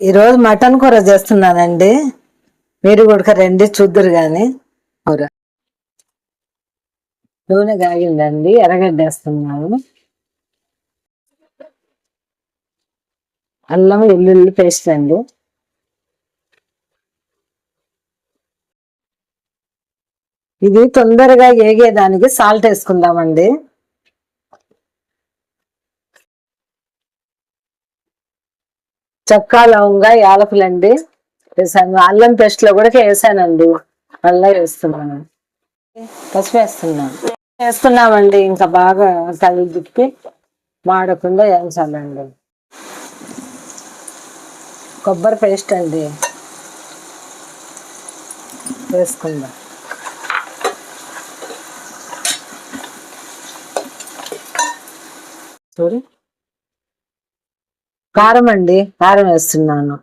ఈరోజు మటన్ కూర చేస్తున్నానండి. మీరు కూడా రండి చూద్దరు కానీ కూర. నూనె కాగిందండి ఎర్రగడ్డ వేస్తున్నాను అల్లం వెల్లుల్లి పేస్ట్ అండి. ఇది తొందరగా ఏగేదానికి సాల్ట్ వేసుకుందామండి. చక్కా లవంగా యాలకులండి వేసాను. అల్లం పేస్ట్లో కూడా వేసానండి. అల్లం వేస్తున్నాను. పసుపు వేస్తున్నాను. వేస్తున్నామండి. ఇంకా బాగా తల్లి దిప్పి మాడకుండా వేయించాలండి. కొబ్బరి పేస్ట్ అండి. వేసుకుందాం. చూడు కారం అండి కారం వేస్తున్నాను.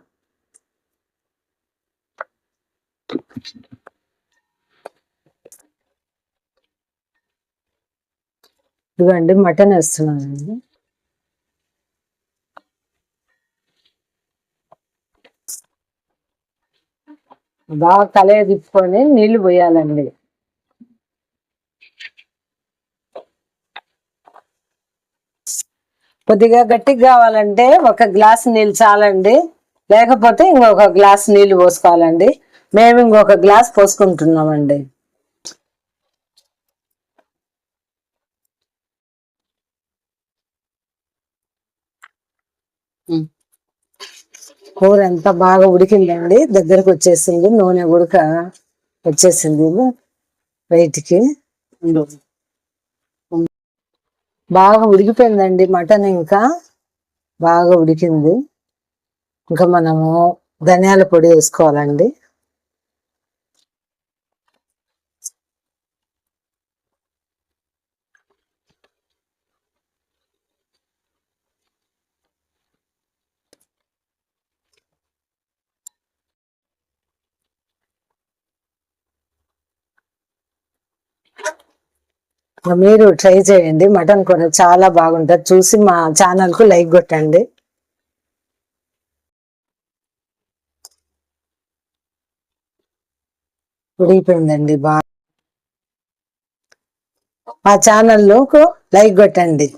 ఇదిగోండి మటన్ వేస్తున్నానండి. బాగా కలయ తిప్పుకొని నీళ్ళు పోయాలండి. కొద్దిగా గట్టిగా కావాలంటే ఒక గ్లాస్ నీళ్ళు చాలండి. లేకపోతే ఇంకొక గ్లాస్ నీళ్ళు పోసుకోవాలండి. మేము ఇంకొక గ్లాస్ పోసుకుంటున్నామండి. కూర ఎంత బాగా ఉడికిందండి. దగ్గరకు వచ్చేసింది. నూనె ఉడక వచ్చేసింది. బయటికి బాగా ఉడికిపోయిందండి మటన్ ఇంకా. బాగా ఉడికింది. ఇంకా మనము ధనియాల పొడి వేసుకోవాలండి. మీరు ట్రై చేయండి. మటన్ కూర చాలా బాగుంటుంది. చూసి మా ఛానల్కు లైక్ కొట్టండి. ఉడిగిపోయిందండి బాగా మా ఛానల్ లైక్ కొట్టండి.